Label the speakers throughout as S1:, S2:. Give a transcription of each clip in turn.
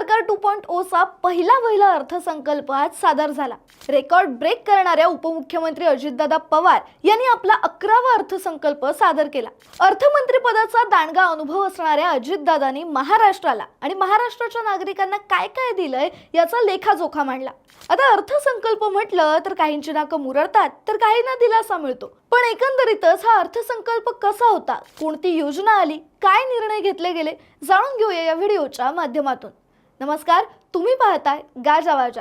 S1: सरकार two point Ocha पहिला वहिला अर्थसंकल्प आज सादर झाला. रेकॉर्ड ब्रेक करणाऱ्या उपमुख्यमंत्री अजितदादा पवार यांनी आपला अकरावा अर्थसंकल्प सादर केला. अर्थमंत्रीपदाचा दांडगा अनुभव असणाऱ्या अजितदादांनी महाराष्ट्राला आणि महाराष्ट्राच्या नागरिकांना काय काय दिलंय याचा लेखाजोखा मांडला. आता अर्थसंकल्प म्हटलं तर काहींची नाकं मुरडतात तर काहींना दिलासा मिळतो. पण एकंदरीतच हा अर्थसंकल्प कसा होता? कोणती योजना आली? काय निर्णय घेतले गेले? जाणून घेऊया या व्हिडिओच्या माध्यमातून. नमस्कार तुम्ही पाहताय गाजावाजा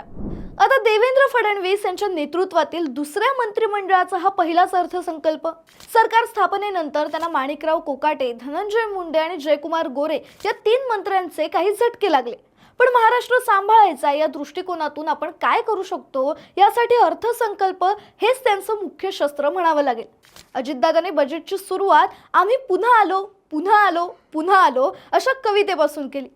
S1: आता देवेंद्र फडणवीस यांच्या नेतृत्वातील दुसऱ्या मंत्रिमंडळाचा हा पहिलाच अर्थसंकल्प. सरकार स्थापनेनंतर त्यांना माणिकराव कोकाटे धनंजय मुंडे आणि जयकुमार गोरे या तीन मंत्र्यांचे काही झटके लागले. पण महाराष्ट्र सांभाळायचा या दृष्टिकोनातून आपण काय करू शकतो यासाठी अर्थसंकल्प हेच त्यांचं मुख्य शस्त्र म्हणावं लागेल. अजितदादाने बजेटची सुरुवात आम्ही पुन्हा आलो पुन्हा आलो पुन्हा आलो अशा कवितेपासून केली.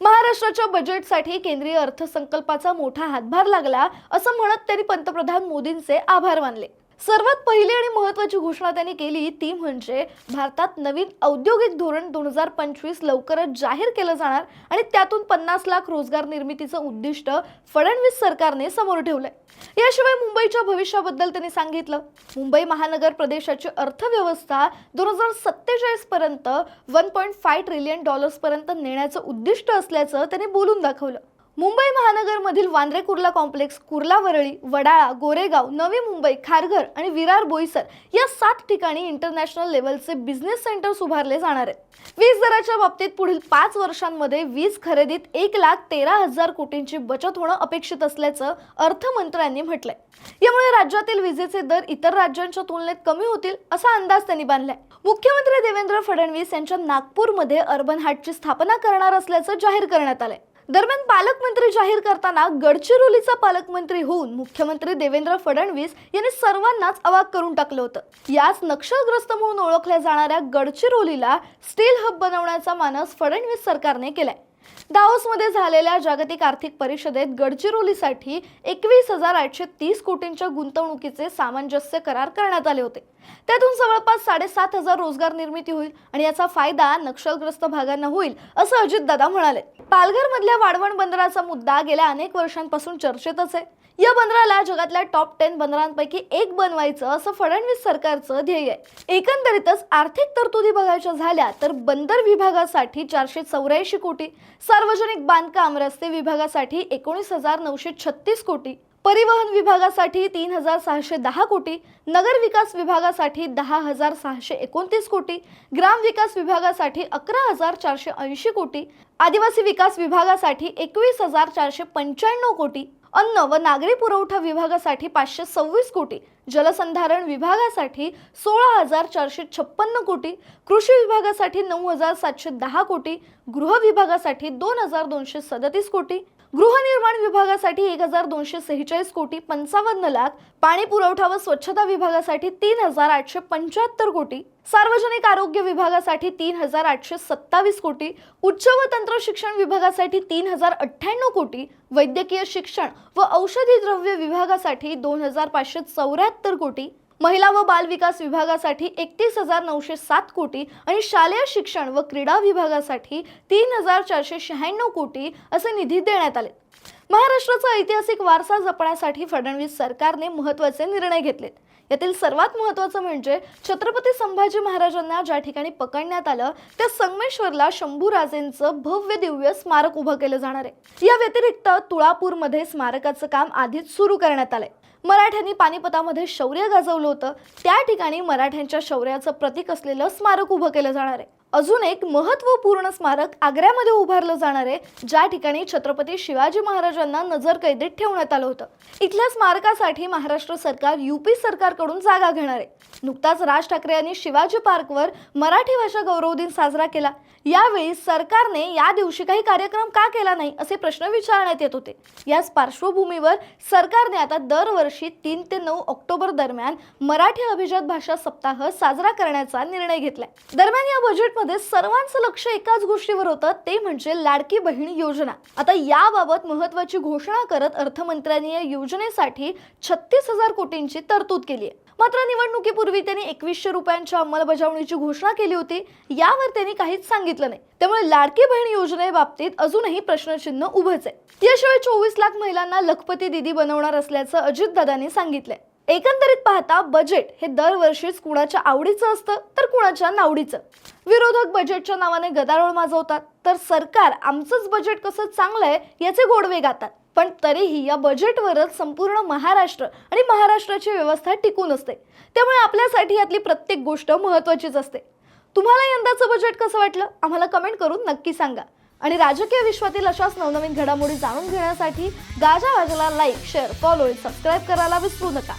S1: महाराष्ट्राच्या बजेटसाठी केंद्रीय अर्थसंकल्पाचा मोठा हातभार लागला असं म्हणत त्यांनी पंतप्रधान मोदींचे आभार मानले. सर्वात पहिली आणि महत्वाची घोषणा त्यांनी केली ती म्हणजे भारतात नवीन औद्योगिक धोरण दोन हजार पंचवीस लवकरच जाहीर केलं जाणार आणि त्यातून पन्नास लाख रोजगार निर्मितीचं उद्दिष्ट फडणवीस सरकारने समोर ठेवलंय. याशिवाय मुंबईच्या भविष्याबद्दल त्यांनी सांगितलं. मुंबई महानगर प्रदेशाची अर्थव्यवस्था दोन हजार सत्तेचाळीस पर्यंत one point five trillion dollars पर्यंत नेण्याचं उद्दिष्ट असल्याचं त्यांनी बोलून दाखवलं. मुंबई महानगरमधील वांद्रे कुर्ला कॉम्प्लेक्स कुर्ला वरळी वडाळा गोरेगाव नवी मुंबई खारघर आणि विरार बोईसर या सात ठिकाणी इंटरनॅशनल लेवलचे बिझनेस सेंटर्स उभारले जाणार आहेत. वीज दराच्या बाबतीत पुढील पाच वर्षांमध्ये वीज खरेदीत एक लाख तेरा हजार कोटींची बचत होणं अपेक्षित असल्याचं अर्थमंत्र्यांनी म्हटलंय. यामुळे राज्यातील विजेचे दर इतर राज्यांच्या तुलनेत कमी होतील असा अंदाज त्यांनी बांधलाय. मुख्यमंत्री देवेंद्र फडणवीस यांच्या नागपूरमध्ये अर्बन हाटची स्थापना करणार असल्याचं जाहीर करण्यात आलंय. दरम्यान पालकमंत्री जाहीर करताना गडचिरोलीचा पालकमंत्री होऊन मुख्यमंत्री देवेंद्र फडणवीस यांनी सर्वांनाच अवाक करून टाकलं होतं. याच नक्षलग्रस्त म्हणून ओळखल्या जाणाऱ्या गडचिरोलीला स्टील हब बनवण्याचा मानस फडणवीस सरकारने केलाय. दाओसमध्ये झालेल्या जागतिक आर्थिक परिषदेत गडचिरोलीसाठी एकवीस हजार आठशे तीस कोटींच्या गुंतवणुकीचे सामंजस्य करार करण्यात आले होते. त्यातून जवळपास साडेसात हजार रोजगार निर्मिती होईल आणि याचा फायदा नक्षलग्रस्त भागांना होईल असं अजितदादा म्हणाले. पालघरमधल्या वाढवण बंदराचा मुद्दा गेल्या अनेक वर्षांपासून चर्चेतच आहे. या बंदराला जगातल्या टॉप टेन बंदरांपैकी एक बनवायचं असं फडणवीस सरकारचं ध्येय आहे. एकंदरीतच आर्थिक तरतुदी बघायच्या झाल्या तर बंदर विभागासाठी चारशे चौऱ्याऐंशी कोटी सार्वजनिक बांधकाम रस्ते विभागासाठी एकोणीस हजार नऊशे छत्तीस कोटी परिवहन विभागासाठी तीन हजार सहाशे दहा कोटी नगर विकास विभागासाठी दहा हजार सहाशे एकोणतीस कोटी ग्राम विकास विभागासाठी अकरा हजार चारशे ऐंशी कोटी आदिवासी विकास विभागासाठी एकवीस हजार चारशे पंच्याण्णव कोटी अन्न व नागरी पुरवठा विभागासाठी पाचशे सव्वीस कोटी जलसंधारण विभागासाठी सोळा हजार चारशे छप्पन्न कोटी कृषी विभागासाठी नऊ हजार सातशे दहा कोटी गृह विभागासाठी दोन हजार दोनशे सदतीस कोटी गृहनिर्माण विभागासाठी एक हजार दोनशे सेहेचाळीस कोटी पंचावन्न लाख पाणी पुरवठा व स्वच्छता विभागासाठी तीन हजार आठशे पंच्याहत्तर कोटी सार्वजनिक आरोग्य विभागासाठी तीन हजार आठशे सत्तावीस कोटी उच्च व तंत्र शिक्षण विभागासाठी तीन हजार अठ्ठ्याण्णव कोटी वैद्यकीय शिक्षण व औषधी द्रव्य विभागासाठी दोन हजार पाचशे चौऱ्याहत्तर कोटी महिला व बाल विकास विभागासाठी एकतीस हजार नऊशे सात कोटी आणि शालेय शिक्षण व क्रीडा विभागासाठी तीन हजार चारशे शहाण्णव कोटी असे निधी देण्यात आले. महाराष्ट्राचा ऐतिहासिक वारसा जपण्यासाठी फडणवीस सरकारने महत्त्वाचे निर्णय घेतलेत. यातील सर्वात महत्त्वाचं म्हणजे छत्रपती संभाजी महाराजांना ज्या ठिकाणी पकडण्यात आलं त्या संगमेश्वरला शंभूराजेंचं भव्य दिव्य स्मारक उभं केलं जाणार आहे. या व्यतिरिक्त तुळापूरमध्ये स्मारकाचं काम आधीच सुरू करण्यात आलंय. मराठ्यांनी पानिपतामध्ये शौर्य गाजवलं होतं. त्या ठिकाणी मराठ्यांच्या शौर्याचं प्रतीक असलेलं स्मारक उभं केलं जाणार आहे. अजून एक महत्त्वपूर्ण स्मारक आग्र्यामध्ये उभारलं जाणार आहे ज्या ठिकाणी छत्रपती शिवाजी महाराजांना नजर कैदेत ठेवण्यात आलं होतं. इथल्या स्मारकासाठी महाराष्ट्र सरकार युपी सरकारकडून जागा घेणार आहे. नुकताच राज ठाकरे यांनी शिवाजी पार्कवर मराठी भाषा गौरव दिन साजरा केला. यावेळी सरकारने या दिवशी काही कार्यक्रम का केला नाही असे प्रश्न विचारण्यात येत होते. याच पार्श्वभूमीवर सरकारने आता दरवर्षी तीन ते नऊ ऑक्टोबर दरम्यान मराठी अभिजात भाषा सप्ताह साजरा करण्याचा निर्णय घेतलाय. दरम्यान या बजेटमध्ये राज्यामध्ये सर्वांचं लक्ष एकाच गोष्टीवर होतं ते म्हणजे लाडकी बहीण योजना. आता याबाबत महत्वाची घोषणा करत अर्थमंत्र्यांनी या योजनेसाठी छत्तीस हजार कोटींची तरतूद केली आहे मात्र निवडणुकीपूर्वी त्यांनी एकवीसशे रुपयांच्या अंमलबजावणीची घोषणा केली होती. यावर त्यांनी काहीच सांगितलं नाही. त्यामुळे लाडकी बहीण योजनेबाबतीत अजूनही प्रश्नचिन्ह उभंच आहे. याशिवाय चोवीस लाख महिलांना लखपती दिदी बनवणार असल्याचं अजितदादांनी सांगितलंय. एकंदरीत पाहता बजेट हे दरवर्षीच कुणाच्या आवडीचं असतं तर कुणाच्या नावडीचं? विरोधक बजेटच्या नावाने गदारोळ माजवतात. तर सरकार आमचंच बजेट कसं चांगलं आहे याचे गोडवे गातात. पण तरीही या बजेटवरच संपूर्ण महाराष्ट्र आणि महाराष्ट्राची व्यवस्था टिकून असते. त्यामुळे आपल्यासाठी यातली प्रत्येक गोष्ट महत्त्वाचीच असते. तुम्हाला यंदाचं बजेट कसं वाटलं? आम्हाला कमेंट करून नक्की सांगा. आणि राजकीय विश्वातील अशाच नवनवीन घडामोडी जाणून घेण्यासाठी गाजा वाजाला लाईक शेअर फॉलो सबस्क्राईब करायला विसरू नका.